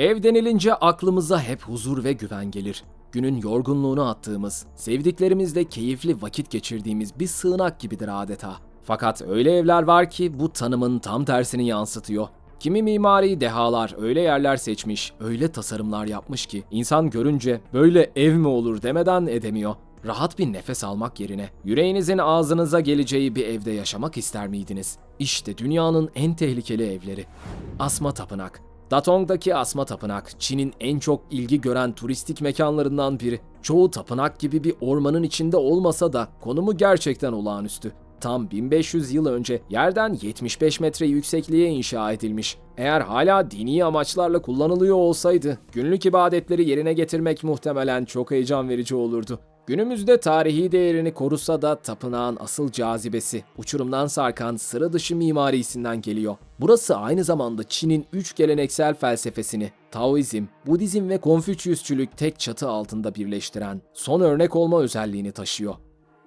Ev denilince aklımıza hep huzur ve güven gelir. Günün yorgunluğunu attığımız, sevdiklerimizle keyifli vakit geçirdiğimiz bir sığınak gibidir adeta. Fakat öyle evler var ki bu tanımın tam tersini yansıtıyor. Kimi mimari dehalar öyle yerler seçmiş, öyle tasarımlar yapmış ki insan görünce böyle ev mi olur demeden edemiyor. Rahat bir nefes almak yerine yüreğinizin ağzınıza geleceği bir evde yaşamak ister miydiniz? İşte dünyanın en tehlikeli evleri. Asma Tapınak. Datong'daki Asma Tapınak, Çin'in en çok ilgi gören turistik mekanlarından biri. Çoğu tapınak gibi bir ormanın içinde olmasa da konumu gerçekten olağanüstü. Tam 1500 yıl önce yerden 75 metre yüksekliğe inşa edilmiş. Eğer hala dini amaçlarla kullanılıyor olsaydı, günlük ibadetleri yerine getirmek muhtemelen çok heyecan verici olurdu. Günümüzde tarihi değerini korusa da tapınağın asıl cazibesi uçurumdan sarkan sıra dışı mimarisinden geliyor. Burası aynı zamanda Çin'in üç geleneksel felsefesini Taoizm, Budizm ve Konfüçyüsçülük tek çatı altında birleştiren son örnek olma özelliğini taşıyor.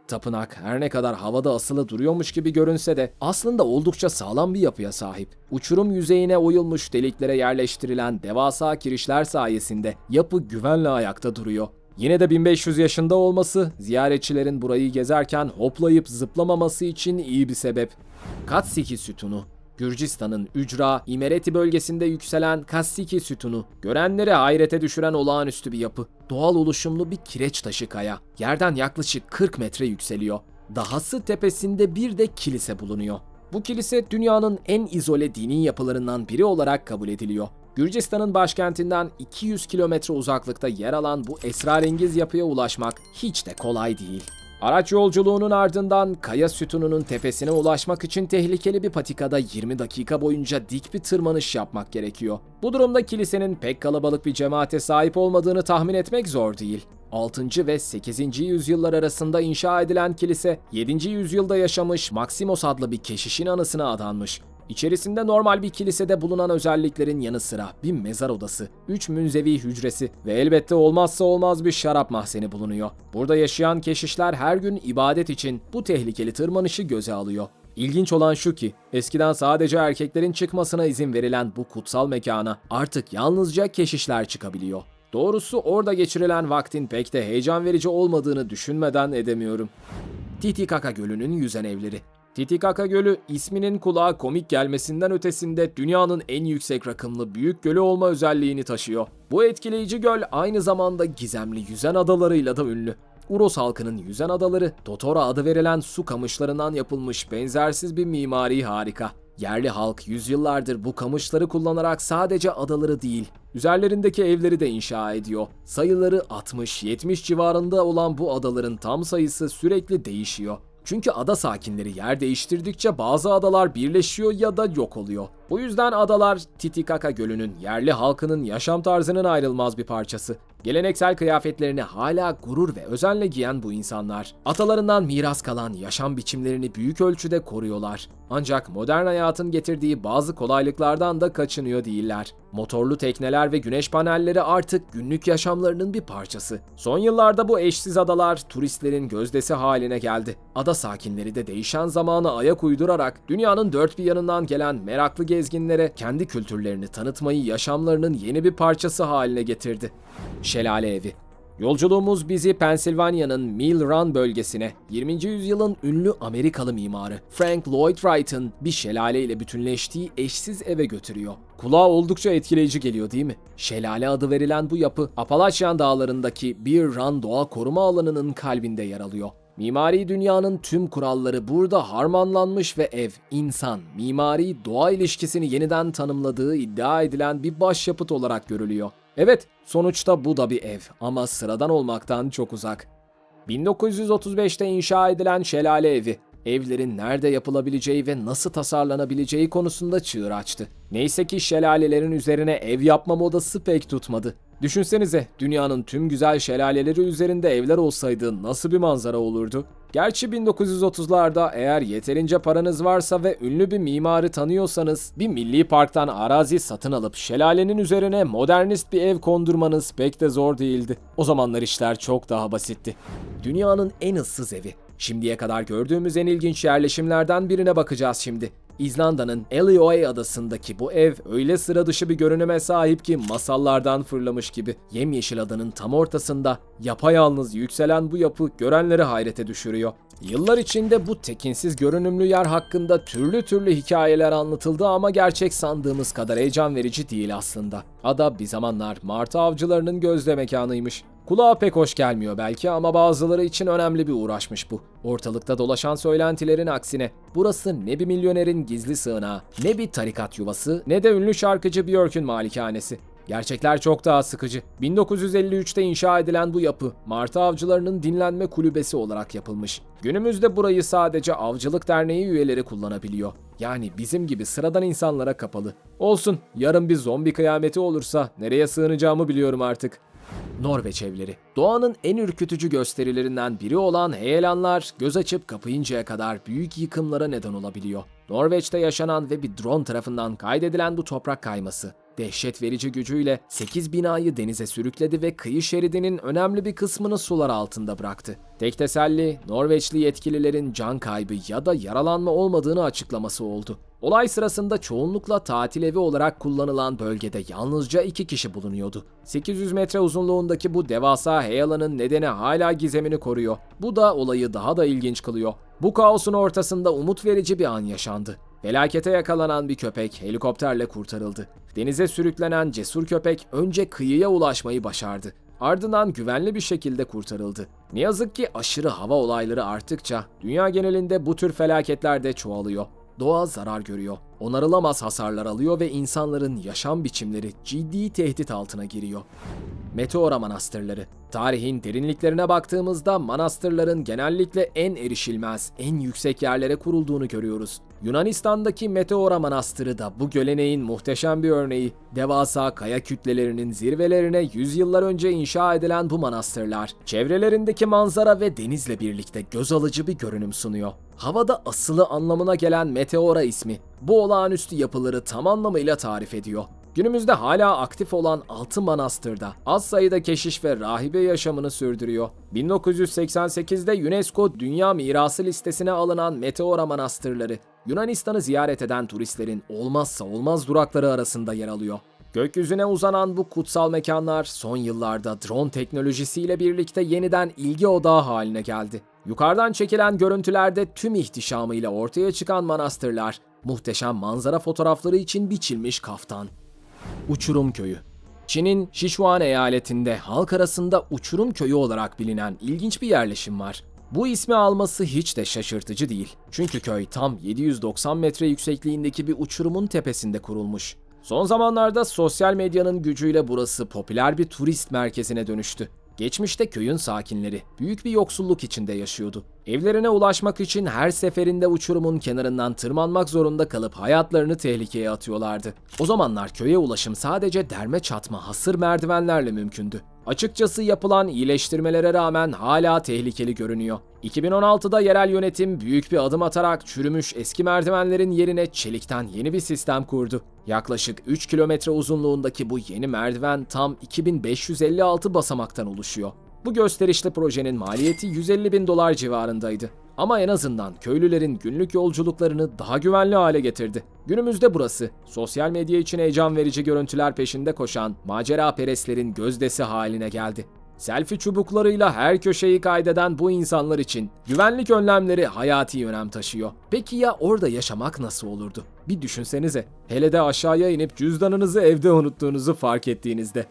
Tapınak her ne kadar havada asılı duruyormuş gibi görünse de aslında oldukça sağlam bir yapıya sahip. Uçurum yüzeyine oyulmuş deliklere yerleştirilen devasa kirişler sayesinde yapı güvenle ayakta duruyor. Yine de 1500 yaşında olması ziyaretçilerin burayı gezerken hoplayıp zıplamaması için iyi bir sebep. Katsiki sütunu Gürcistan'ın Ücra, İmereti bölgesinde yükselen Kassiki sütunu, görenleri hayrete düşüren olağanüstü bir yapı. Doğal oluşumlu bir kireç taşı kaya. Yerden yaklaşık 40 metre yükseliyor. Dahası tepesinde bir de kilise bulunuyor. Bu kilise dünyanın en izole dini yapılarından biri olarak kabul ediliyor. Gürcistan'ın başkentinden 200 kilometre uzaklıkta yer alan bu esrarengiz yapıya ulaşmak hiç de kolay değil. Araç yolculuğunun ardından kaya sütununun tepesine ulaşmak için tehlikeli bir patikada 20 dakika boyunca dik bir tırmanış yapmak gerekiyor. Bu durumda kilisenin pek kalabalık bir cemaate sahip olmadığını tahmin etmek zor değil. 6. ve 8. yüzyıllar arasında inşa edilen kilise 7. yüzyılda yaşamış Maksimos adlı bir keşişin anısına adanmış. İçerisinde normal bir kilisede bulunan özelliklerin yanı sıra bir mezar odası, 3 münzevi hücresi ve elbette olmazsa olmaz bir şarap mahzeni bulunuyor. Burada yaşayan keşişler her gün ibadet için bu tehlikeli tırmanışı göze alıyor. İlginç olan şu ki, eskiden sadece erkeklerin çıkmasına izin verilen bu kutsal mekana artık yalnızca keşişler çıkabiliyor. Doğrusu orada geçirilen vaktin pek de heyecan verici olmadığını düşünmeden edemiyorum. Titicaca Gölü'nün yüzen evleri. Titicaca Gölü isminin kulağa komik gelmesinden ötesinde dünyanın en yüksek rakımlı büyük gölü olma özelliğini taşıyor. Bu etkileyici göl aynı zamanda gizemli yüzen adalarıyla da ünlü. Uros halkının yüzen adaları, Totora adı verilen su kamışlarından yapılmış benzersiz bir mimari harika. Yerli halk yüzyıllardır bu kamışları kullanarak sadece adaları değil, üzerlerindeki evleri de inşa ediyor. Sayıları 60-70 civarında olan bu adaların tam sayısı sürekli değişiyor. Çünkü ada sakinleri yer değiştirdikçe bazı adalar birleşiyor ya da yok oluyor. Bu yüzden adalar Titicaca Gölü'nün yerli halkının yaşam tarzının ayrılmaz bir parçası. Geleneksel kıyafetlerini hala gurur ve özenle giyen bu insanlar, atalarından miras kalan yaşam biçimlerini büyük ölçüde koruyorlar. Ancak modern hayatın getirdiği bazı kolaylıklardan da kaçınıyor değiller. Motorlu tekneler ve güneş panelleri artık günlük yaşamlarının bir parçası. Son yıllarda bu eşsiz adalar turistlerin gözdesi haline geldi. Ada sakinleri de değişen zamana ayak uydurarak dünyanın dört bir yanından gelen meraklı gezginlere kendi kültürlerini tanıtmayı yaşamlarının yeni bir parçası haline getirdi. Şelale Evi Yolculuğumuz bizi Pensilvanya'nın Mill Run bölgesine, 20. yüzyılın ünlü Amerikalı mimarı Frank Lloyd Wright'ın bir şelale ile bütünleştiği eşsiz eve götürüyor. Kulağa oldukça etkileyici geliyor değil mi? Şelale adı verilen bu yapı, Appalachian dağlarındaki Bear Run doğa koruma alanının kalbinde yer alıyor. Mimari dünyanın tüm kuralları burada harmanlanmış ve ev, insan, mimari doğa ilişkisini yeniden tanımladığı iddia edilen bir başyapıt olarak görülüyor. Evet, sonuçta bu da bir ev ama sıradan olmaktan çok uzak. 1935'te inşa edilen Şelale Evi, evlerin nerede yapılabileceği ve nasıl tasarlanabileceği konusunda çığır açtı. Neyse ki şelalelerin üzerine ev yapma modası pek tutmadı. Düşünsenize dünyanın tüm güzel şelaleleri üzerinde evler olsaydı nasıl bir manzara olurdu? Gerçi 1930'larda eğer yeterince paranız varsa ve ünlü bir mimarı tanıyorsanız bir milli parktan arazi satın alıp şelalenin üzerine modernist bir ev kondurmanız pek de zor değildi. O zamanlar işler çok daha basitti. Dünyanın en ıssız evi. Şimdiye kadar gördüğümüz en ilginç yerleşimlerden birine bakacağız şimdi. İzlanda'nın Elioy adasındaki bu ev öyle sıra dışı bir görünüme sahip ki masallardan fırlamış gibi. Yemyeşil adanın tam ortasında yapayalnız yükselen bu yapı görenleri hayrete düşürüyor. Yıllar içinde bu tekinsiz görünümlü yer hakkında türlü türlü hikayeler anlatıldı ama gerçek sandığımız kadar heyecan verici değil aslında. Ada bir zamanlar martı avcılarının gözde mekanıymış. Kulağa pek hoş gelmiyor belki ama bazıları için önemli bir uğraşmış bu. Ortalıkta dolaşan söylentilerin aksine burası ne bir milyonerin gizli sığınağı, ne bir tarikat yuvası, ne de ünlü şarkıcı Björk'ün malikanesi. Gerçekler çok daha sıkıcı. 1953'te inşa edilen bu yapı, martı avcılarının dinlenme kulübesi olarak yapılmış. Günümüzde burayı sadece Avcılık Derneği üyeleri kullanabiliyor. Yani bizim gibi sıradan insanlara kapalı. Olsun, yarın bir zombi kıyameti olursa nereye sığınacağımı biliyorum artık. Norveç evleri. Doğanın en ürkütücü gösterilerinden biri olan heyelanlar göz açıp kapayıncaya kadar büyük yıkımlara neden olabiliyor. Norveç'te yaşanan ve bir drone tarafından kaydedilen bu toprak kayması dehşet verici gücüyle 8 binayı denize sürükledi ve kıyı şeridinin önemli bir kısmını sular altında bıraktı. Tek teselli Norveçli yetkililerin can kaybı ya da yaralanma olmadığını açıklaması oldu. Olay sırasında çoğunlukla tatil evi olarak kullanılan bölgede yalnızca iki kişi bulunuyordu. 800 metre uzunluğundaki bu devasa heyelanın nedeni hala gizemini koruyor. Bu da olayı daha da ilginç kılıyor. Bu kaosun ortasında umut verici bir an yaşandı. Felakete yakalanan bir köpek helikopterle kurtarıldı. Denize sürüklenen cesur köpek önce kıyıya ulaşmayı başardı. Ardından güvenli bir şekilde kurtarıldı. Ne yazık ki aşırı hava olayları arttıkça dünya genelinde bu tür felaketler de çoğalıyor. Doğa zarar görüyor. Onarılamaz hasarlar alıyor ve insanların yaşam biçimleri ciddi tehdit altına giriyor. Meteora manastırları. Tarihin derinliklerine baktığımızda manastırların genellikle en erişilmez, en yüksek yerlere kurulduğunu görüyoruz. Yunanistan'daki Meteora Manastırı da bu geleneğin muhteşem bir örneği. Devasa kaya kütlelerinin zirvelerine yüzyıllar önce inşa edilen bu manastırlar, çevrelerindeki manzara ve denizle birlikte göz alıcı bir görünüm sunuyor. Havada asılı anlamına gelen Meteora ismi, bu olağanüstü yapıları tam anlamıyla tarif ediyor. Günümüzde hala aktif olan altı manastırda az sayıda keşiş ve rahibe yaşamını sürdürüyor. 1988'de UNESCO Dünya Mirası listesine alınan Meteora Manastırları, Yunanistan'ı ziyaret eden turistlerin olmazsa olmaz durakları arasında yer alıyor. Gökyüzüne uzanan bu kutsal mekanlar son yıllarda drone teknolojisiyle birlikte yeniden ilgi odağı haline geldi. Yukarıdan çekilen görüntülerde tüm ihtişamıyla ortaya çıkan manastırlar, muhteşem manzara fotoğrafları için biçilmiş kaftan. Uçurum Köyü Çin'in Sichuan eyaletinde halk arasında Uçurum Köyü olarak bilinen ilginç bir yerleşim var. Bu ismi alması hiç de şaşırtıcı değil. Çünkü köy tam 790 metre yüksekliğindeki bir uçurumun tepesinde kurulmuş. Son zamanlarda sosyal medyanın gücüyle burası popüler bir turist merkezine dönüştü. Geçmişte köyün sakinleri büyük bir yoksulluk içinde yaşıyordu. Evlerine ulaşmak için her seferinde uçurumun kenarından tırmanmak zorunda kalıp hayatlarını tehlikeye atıyorlardı. O zamanlar köye ulaşım sadece derme çatma hasır merdivenlerle mümkündü. Açıkçası yapılan iyileştirmelere rağmen hala tehlikeli görünüyor. 2016'da yerel yönetim büyük bir adım atarak çürümüş eski merdivenlerin yerine çelikten yeni bir sistem kurdu. Yaklaşık 3 kilometre uzunluğundaki bu yeni merdiven tam 2556 basamaktan oluşuyor. Bu gösterişli projenin maliyeti 150 bin dolar civarındaydı. Ama en azından köylülerin günlük yolculuklarını daha güvenli hale getirdi. Günümüzde burası, sosyal medya için heyecan verici görüntüler peşinde koşan macera perestlerin gözdesi haline geldi. Selfie çubuklarıyla her köşeyi kaydeden bu insanlar için güvenlik önlemleri hayati önem taşıyor. Peki ya orada yaşamak nasıl olurdu? Bir düşünsenize. Hele de aşağıya inip cüzdanınızı evde unuttuğunuzu fark ettiğinizde.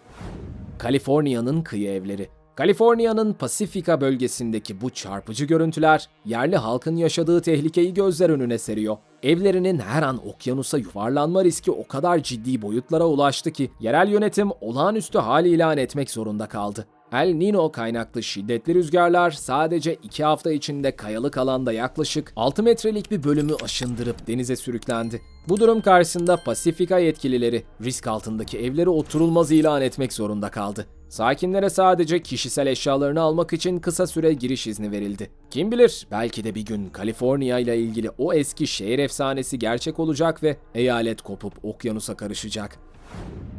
Kaliforniya'nın kıyı evleri. Kaliforniya'nın Pasifika bölgesindeki bu çarpıcı görüntüler yerli halkın yaşadığı tehlikeyi gözler önüne seriyor. Evlerinin her an okyanusa yuvarlanma riski o kadar ciddi boyutlara ulaştı ki yerel yönetim olağanüstü hal ilan etmek zorunda kaldı. El Nino kaynaklı şiddetli rüzgarlar sadece 2 hafta içinde kayalık alanda yaklaşık 6 metrelik bir bölümü aşındırıp denize sürüklendi. Bu durum karşısında Pasifika yetkilileri risk altındaki evleri oturulmaz ilan etmek zorunda kaldı. Sakinlere sadece kişisel eşyalarını almak için kısa süre giriş izni verildi. Kim bilir belki de bir gün Kaliforniya ile ilgili o eski şehir efsanesi gerçek olacak ve eyalet kopup okyanusa karışacak.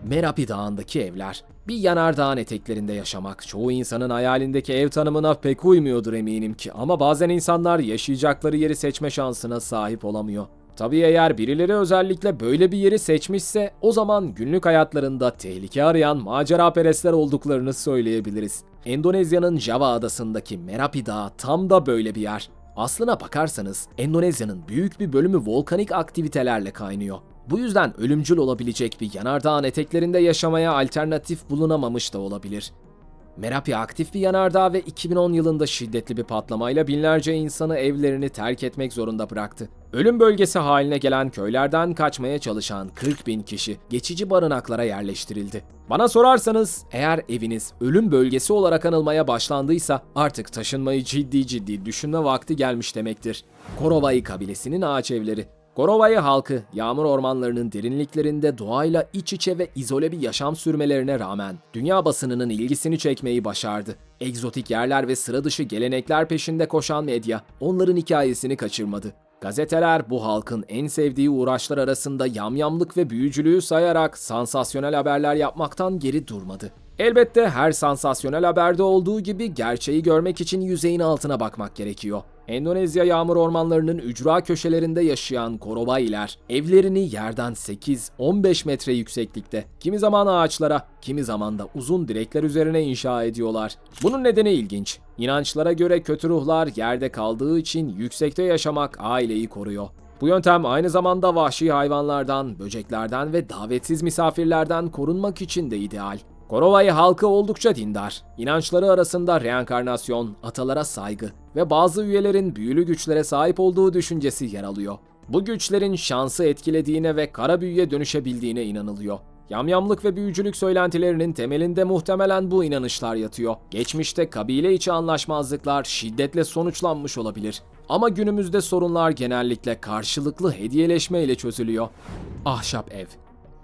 Merapi Dağı'ndaki evler. Bir yanardağın eteklerinde yaşamak çoğu insanın hayalindeki ev tanımına pek uymuyordur eminim ki ama bazen insanlar yaşayacakları yeri seçme şansına sahip olamıyor. Tabii eğer birileri özellikle böyle bir yeri seçmişse o zaman günlük hayatlarında tehlike arayan macera perestler olduklarını söyleyebiliriz. Endonezya'nın Java adasındaki Merapi Dağı tam da böyle bir yer. Aslına bakarsanız Endonezya'nın büyük bir bölümü volkanik aktivitelerle kaynıyor. Bu yüzden ölümcül olabilecek bir yanardağın eteklerinde yaşamaya alternatif bulunamamış da olabilir. Merapi aktif bir yanardağ ve 2010 yılında şiddetli bir patlamayla binlerce insanı evlerini terk etmek zorunda bıraktı. Ölüm bölgesi haline gelen köylerden kaçmaya çalışan 40 bin kişi geçici barınaklara yerleştirildi. Bana sorarsanız eğer eviniz ölüm bölgesi olarak anılmaya başlandıysa artık taşınmayı ciddi ciddi düşünme vakti gelmiş demektir. Korovai kabilesinin ağaç evleri Korovayı halkı yağmur ormanlarının derinliklerinde doğayla iç içe ve izole bir yaşam sürmelerine rağmen dünya basınının ilgisini çekmeyi başardı. Egzotik yerler ve sıra dışı gelenekler peşinde koşan medya onların hikayesini kaçırmadı. Gazeteler bu halkın en sevdiği uğraşlar arasında yamyamlık ve büyücülüğü sayarak sansasyonel haberler yapmaktan geri durmadı. Elbette her sansasyonel haberde olduğu gibi gerçeği görmek için yüzeyin altına bakmak gerekiyor. Endonezya yağmur ormanlarının ücra köşelerinde yaşayan Korobailer evlerini yerden 8-15 metre yükseklikte, kimi zaman ağaçlara, kimi zaman da uzun direkler üzerine inşa ediyorlar. Bunun nedeni ilginç. İnançlara göre kötü ruhlar yerde kaldığı için yüksekte yaşamak aileyi koruyor. Bu yöntem aynı zamanda vahşi hayvanlardan, böceklerden ve davetsiz misafirlerden korunmak için de ideal. Korovay halkı oldukça dindar. İnançları arasında reenkarnasyon, atalara saygı ve bazı üyelerin büyülü güçlere sahip olduğu düşüncesi yer alıyor. Bu güçlerin şansı etkilediğine ve kara büyüye dönüşebildiğine inanılıyor. Yamyamlık ve büyücülük söylentilerinin temelinde muhtemelen bu inanışlar yatıyor. Geçmişte kabile içi anlaşmazlıklar şiddetle sonuçlanmış olabilir. Ama günümüzde sorunlar genellikle karşılıklı hediyeleşme ile çözülüyor. Ahşap ev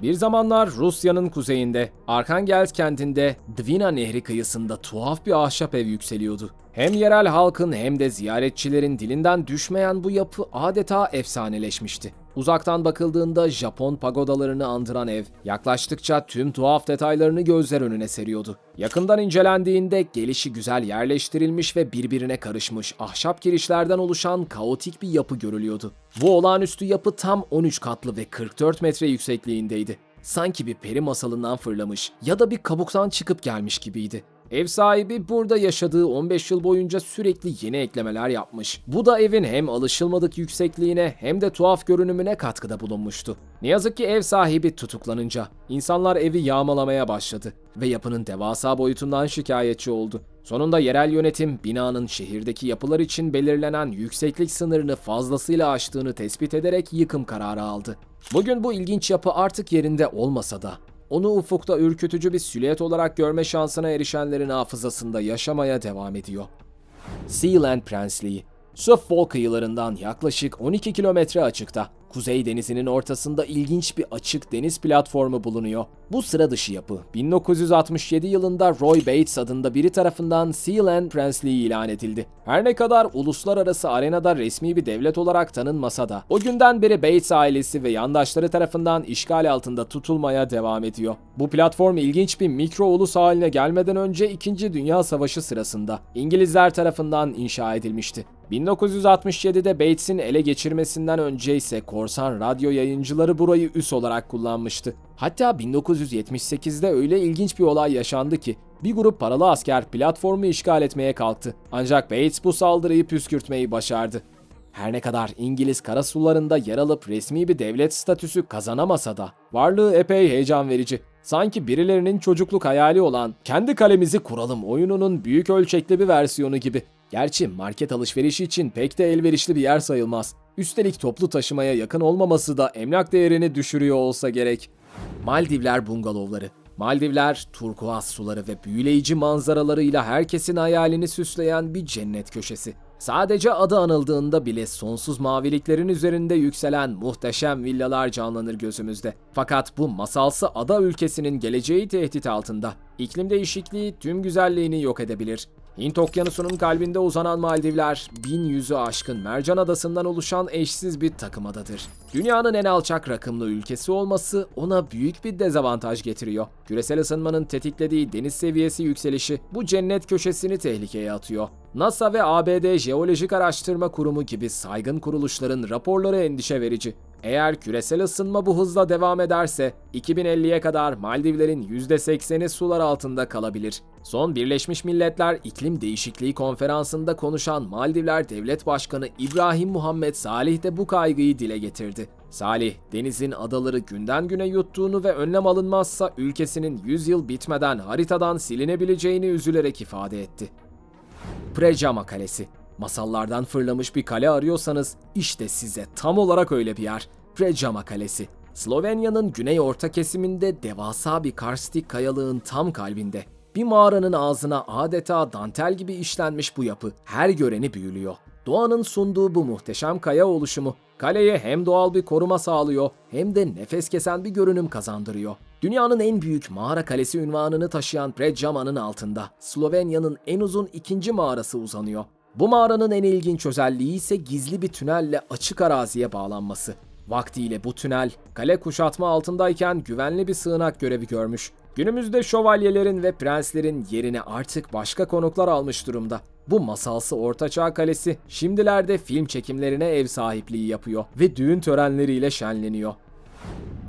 bir zamanlar Rusya'nın kuzeyinde, Arkhangelsk kentinde Dvina Nehri kıyısında tuhaf bir ahşap ev yükseliyordu. Hem yerel halkın hem de ziyaretçilerin dilinden düşmeyen bu yapı adeta efsaneleşmişti. Uzaktan bakıldığında Japon pagodalarını andıran ev, yaklaştıkça tüm tuhaf detaylarını gözler önüne seriyordu. Yakından incelendiğinde gelişi güzel yerleştirilmiş ve birbirine karışmış ahşap girişlerden oluşan kaotik bir yapı görülüyordu. Bu olağanüstü yapı tam 13 katlı ve 44 metre yüksekliğindeydi. Sanki bir peri masalından fırlamış ya da bir kabuktan çıkıp gelmiş gibiydi. Ev sahibi burada yaşadığı 15 yıl boyunca sürekli yeni eklemeler yapmış. Bu da evin hem alışılmadık yüksekliğine hem de tuhaf görünümüne katkıda bulunmuştu. Ne yazık ki ev sahibi tutuklanınca insanlar evi yağmalamaya başladı ve yapının devasa boyutundan şikayetçi oldu. Sonunda yerel yönetim binanın şehirdeki yapılar için belirlenen yükseklik sınırını fazlasıyla aştığını tespit ederek yıkım kararı aldı. Bugün bu ilginç yapı artık yerinde olmasa da onu ufukta ürkütücü bir silüet olarak görme şansına erişenlerin hafızasında yaşamaya devam ediyor. Sealand Prensliği, Suffolk kıyılarından yaklaşık 12 kilometre açıkta Kuzey Denizi'nin ortasında ilginç bir açık deniz platformu bulunuyor. Bu sıra dışı yapı 1967 yılında Roy Bates adında biri tarafından Sealand Prensliği ilan edildi. Her ne kadar uluslararası arenada resmi bir devlet olarak tanınmasa da o günden beri Bates ailesi ve yandaşları tarafından işgal altında tutulmaya devam ediyor. Bu platform ilginç bir mikro ulus haline gelmeden önce 2. Dünya Savaşı sırasında İngilizler tarafından inşa edilmişti. 1967'de Bates'in ele geçirmesinden önce ise korsan radyo yayıncıları burayı üs olarak kullanmıştı. Hatta 1978'de öyle ilginç bir olay yaşandı ki bir grup paralı asker platformu işgal etmeye kalktı. Ancak Bates bu saldırıyı püskürtmeyi başardı. Her ne kadar İngiliz karasularında yer alıp resmi bir devlet statüsü kazanamasa da varlığı epey heyecan verici. Sanki birilerinin çocukluk hayali olan kendi kalemizi kuralım oyununun büyük ölçekli bir versiyonu gibi. Gerçi market alışverişi için pek de elverişli bir yer sayılmaz. Üstelik toplu taşımaya yakın olmaması da emlak değerini düşürüyor olsa gerek. Maldivler bungalovları. Maldivler, turkuaz suları ve büyüleyici manzaralarıyla herkesin hayalini süsleyen bir cennet köşesi. Sadece adı anıldığında bile sonsuz maviliklerin üzerinde yükselen muhteşem villalar canlanır gözümüzde. Fakat bu masalsı ada ülkesinin geleceği tehdit altında. İklim değişikliği tüm güzelliğini yok edebilir. Hint okyanusunun kalbinde uzanan Maldivler, bin yüzü aşkın Mercan Adası'ndan oluşan eşsiz bir takım adadır. Dünyanın en alçak rakımlı ülkesi olması ona büyük bir dezavantaj getiriyor. Küresel ısınmanın tetiklediği deniz seviyesi yükselişi bu cennet köşesini tehlikeye atıyor. NASA ve ABD Jeolojik Araştırma Kurumu gibi saygın kuruluşların raporları endişe verici. Eğer küresel ısınma bu hızla devam ederse 2050'ye kadar Maldivlerin %80'i sular altında kalabilir. Son Birleşmiş Milletler İklim Değişikliği Konferansı'nda konuşan Maldivler Devlet Başkanı İbrahim Muhammed Salih de bu kaygıyı dile getirdi. Salih, denizin adaları günden güne yuttuğunu ve önlem alınmazsa ülkesinin 100 yıl bitmeden haritadan silinebileceğini üzülerek ifade etti. Prejama Kalesi. Masallardan fırlamış bir kale arıyorsanız işte size tam olarak öyle bir yer. Prejama Kalesi. Slovenya'nın güney orta kesiminde devasa bir karstik kayalığın tam kalbinde. Bir mağaranın ağzına adeta dantel gibi işlenmiş bu yapı her göreni büyülüyor. Doğanın sunduğu bu muhteşem kaya oluşumu kaleye hem doğal bir koruma sağlıyor hem de nefes kesen bir görünüm kazandırıyor. Dünyanın en büyük mağara kalesi ünvanını taşıyan Predjama'nın altında Slovenya'nın en uzun ikinci mağarası uzanıyor. Bu mağaranın en ilginç özelliği ise gizli bir tünelle açık araziye bağlanması. Vaktiyle bu tünel kale kuşatma altındayken güvenli bir sığınak görevi görmüş. Günümüzde şövalyelerin ve prenslerin yerini artık başka konuklar almış durumda. Bu masalsı Ortaçağ Kalesi şimdilerde film çekimlerine ev sahipliği yapıyor ve düğün törenleriyle şenleniyor.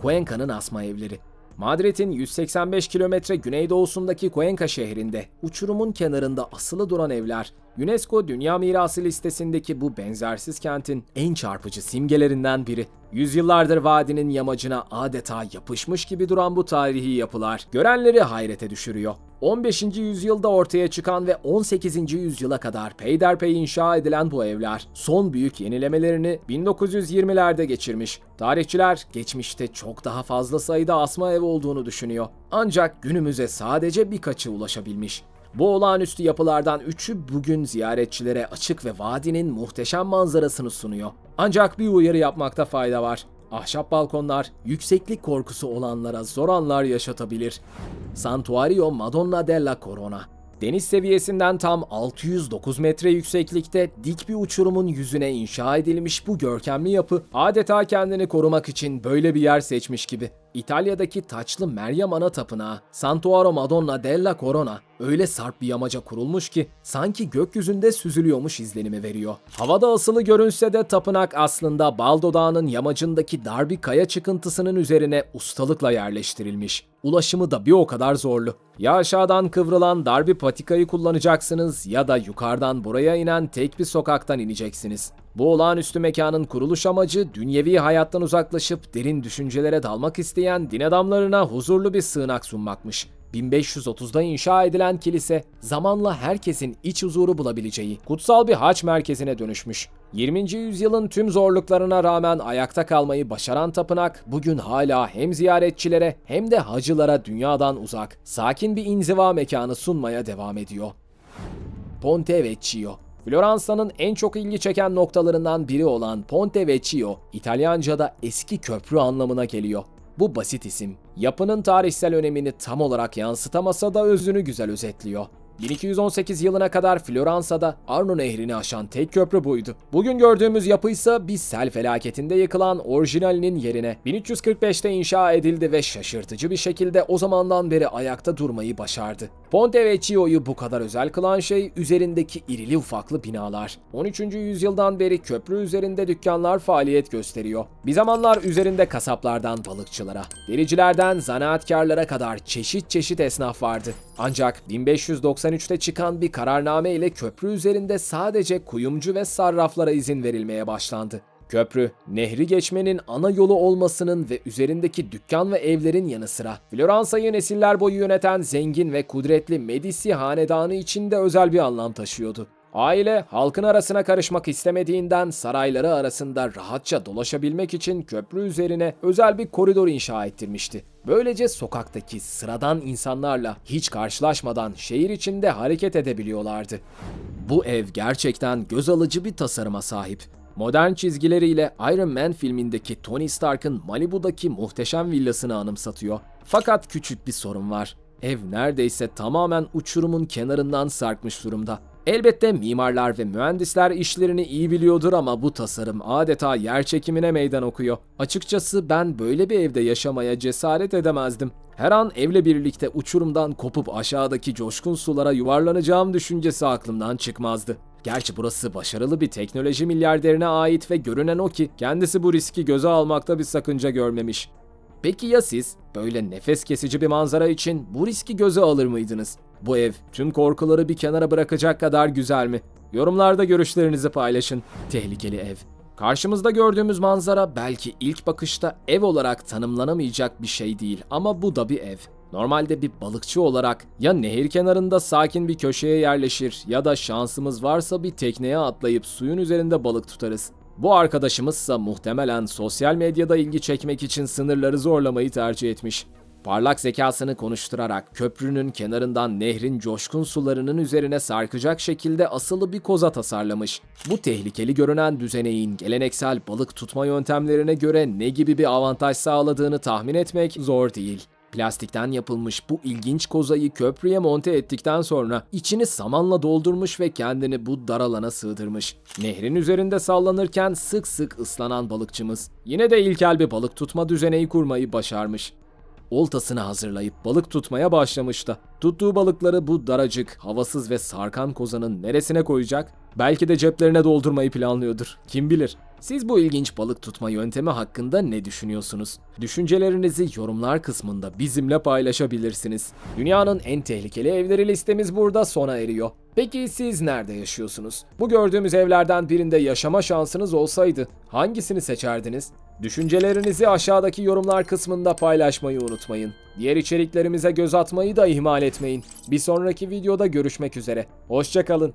Cuenca'nın asma evleri. Madrid'in 185 kilometre güneydoğusundaki Cuenca şehrinde uçurumun kenarında asılı duran evler, UNESCO Dünya Mirası listesindeki bu benzersiz kentin en çarpıcı simgelerinden biri. Yüzyıllardır vadinin yamacına adeta yapışmış gibi duran bu tarihi yapılar görenleri hayrete düşürüyor. 15. yüzyılda ortaya çıkan ve 18. yüzyıla kadar peyderpey inşa edilen bu evler son büyük yenilemelerini 1920'lerde geçirmiş. Tarihçiler geçmişte çok daha fazla sayıda asma ev olduğunu düşünüyor. Ancak günümüze sadece birkaçı ulaşabilmiş. Bu olağanüstü yapılardan üçü bugün ziyaretçilere açık ve vadinin muhteşem manzarasını sunuyor. Ancak bir uyarı yapmakta fayda var. Ahşap balkonlar yükseklik korkusu olanlara zor anlar yaşatabilir. Santuario Madonna della Corona Deniz seviyesinden tam 609 metre yükseklikte dik bir uçurumun yüzüne inşa edilmiş bu görkemli yapı adeta kendini korumak için böyle bir yer seçmiş gibi. İtalya'daki taçlı Meryem Ana Tapınağı, Santuario Madonna della Corona öyle sarp bir yamaca kurulmuş ki sanki gökyüzünde süzülüyormuş izlenimi veriyor. Havada asılı görünse de tapınak aslında Baldo Dağı'nın yamacındaki dar bir kaya çıkıntısının üzerine ustalıkla yerleştirilmiş. Ulaşımı da bir o kadar zorlu. Ya aşağıdan kıvrılan dar bir patikayı kullanacaksınız ya da yukarıdan buraya inen tek bir sokaktan ineceksiniz. Bu olağanüstü mekanın kuruluş amacı dünyevi hayattan uzaklaşıp derin düşüncelere dalmak isteyen din adamlarına huzurlu bir sığınak sunmakmış. 1530'da inşa edilen kilise zamanla herkesin iç huzuru bulabileceği kutsal bir haç merkezine dönüşmüş. 20. yüzyılın tüm zorluklarına rağmen ayakta kalmayı başaran tapınak bugün hala hem ziyaretçilere hem de hacılara dünyadan uzak, sakin bir inziva mekanı sunmaya devam ediyor. Ponte Vecchio Floransa'nın en çok ilgi çeken noktalarından biri olan Ponte Vecchio, İtalyanca'da eski köprü anlamına geliyor. Bu basit isim, yapının tarihsel önemini tam olarak yansıtamasa da özünü güzel özetliyor. 1218 yılına kadar Floransa'da Arno Nehri'ni aşan tek köprü buydu. Bugün gördüğümüz yapı ise bir sel felaketinde yıkılan orijinalinin yerine 1345'te inşa edildi ve şaşırtıcı bir şekilde o zamandan beri ayakta durmayı başardı. Ponte Vecchio'yu bu kadar özel kılan şey üzerindeki irili ufaklı binalar. 13. yüzyıldan beri köprü üzerinde dükkanlar faaliyet gösteriyor. Bir zamanlar üzerinde kasaplardan balıkçılara, dericilerden zanaatkarlara kadar çeşit çeşit esnaf vardı. Ancak 1593'te çıkan bir kararname ile köprü üzerinde sadece kuyumcu ve sarraflara izin verilmeye başlandı. Köprü, nehri geçmenin ana yolu olmasının ve üzerindeki dükkan ve evlerin yanı sıra Floransa'yı nesiller boyu yöneten zengin ve kudretli Medici hanedanı için de özel bir anlam taşıyordu. Aile halkın arasına karışmak istemediğinden sarayları arasında rahatça dolaşabilmek için köprü üzerine özel bir koridor inşa ettirmişti. Böylece sokaktaki sıradan insanlarla hiç karşılaşmadan şehir içinde hareket edebiliyorlardı. Bu ev gerçekten göz alıcı bir tasarıma sahip. Modern çizgileriyle Iron Man filmindeki Tony Stark'ın Malibu'daki muhteşem villasını anımsatıyor. Fakat küçük bir sorun var. Ev neredeyse tamamen uçurumun kenarından sarkmış durumda. Elbette mimarlar ve mühendisler işlerini iyi biliyordur ama bu tasarım adeta yer çekimine meydan okuyor. Açıkçası ben böyle bir evde yaşamaya cesaret edemezdim. Her an evle birlikte uçurumdan kopup aşağıdaki coşkun sulara yuvarlanacağım düşüncesi aklımdan çıkmazdı. Gerçi burası başarılı bir teknoloji milyarderine ait ve görünen o ki kendisi bu riski göze almakta bir sakınca görmemiş. Peki ya siz? Böyle nefes kesici bir manzara için bu riski göze alır mıydınız? Bu ev tüm korkuları bir kenara bırakacak kadar güzel mi? Yorumlarda görüşlerinizi paylaşın. Tehlikeli ev. Karşımızda gördüğümüz manzara belki ilk bakışta ev olarak tanımlanamayacak bir şey değil ama bu da bir ev. Normalde bir balıkçı olarak ya nehir kenarında sakin bir köşeye yerleşir ya da şansımız varsa bir tekneye atlayıp suyun üzerinde balık tutarız. Bu arkadaşımızsa muhtemelen sosyal medyada ilgi çekmek için sınırları zorlamayı tercih etmiş. Parlak zekasını konuşturarak köprünün kenarından nehrin coşkun sularının üzerine sarkacak şekilde asılı bir koza tasarlamış. Bu tehlikeli görünen düzeneğin geleneksel balık tutma yöntemlerine göre ne gibi bir avantaj sağladığını tahmin etmek zor değil. Plastikten yapılmış bu ilginç kozayı köprüye monte ettikten sonra içini samanla doldurmuş ve kendini bu dar alana sığdırmış. Nehrin üzerinde sallanırken sık sık ıslanan balıkçımız yine de ilkel bir balık tutma düzeneği kurmayı başarmış. Oltasını hazırlayıp balık tutmaya başlamıştı. Tuttuğu balıkları bu daracık, havasız ve sarkan kozanın neresine koyacak? Belki de ceplerine doldurmayı planlıyordur. Kim bilir? Siz bu ilginç balık tutma yöntemi hakkında ne düşünüyorsunuz? Düşüncelerinizi yorumlar kısmında bizimle paylaşabilirsiniz. Dünyanın en tehlikeli evleri listemiz burada sona eriyor. Peki siz nerede yaşıyorsunuz? Bu gördüğümüz evlerden birinde yaşama şansınız olsaydı hangisini seçerdiniz? Düşüncelerinizi aşağıdaki yorumlar kısmında paylaşmayı unutmayın. Diğer içeriklerimize göz atmayı da ihmal etmeyin. Bir sonraki videoda görüşmek üzere. Hoşçakalın.